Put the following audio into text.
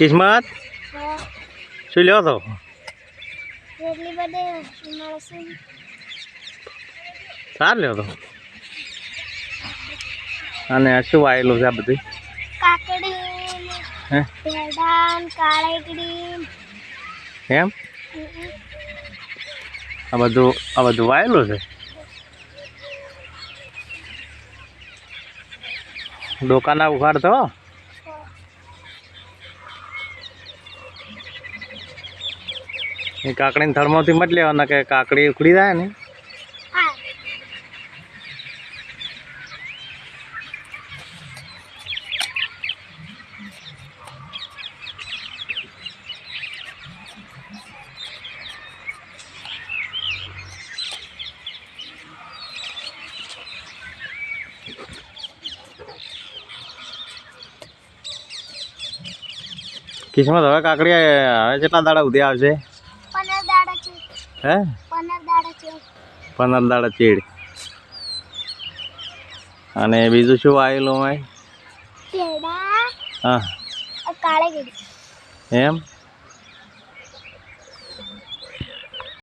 કિસ્મત? શું લ્યો તો? સાર લ્યો તો. અને શું વાયેલું છે આ બધું? એમ? આ બધું આ બધું વાયેલું છે? ડોકાના ઉખાડતો એ કાકડીને થર્મોથી મત લેવાના કે કાકડી ઉખડી જાય ને? કિસ્મત હવે કાકડી હવે કેટલા દાડા ઉધી આવશે? હે? પંદર દાડા ચીડ. અને બીજું શું વાયેલું હોય? હા. એમ?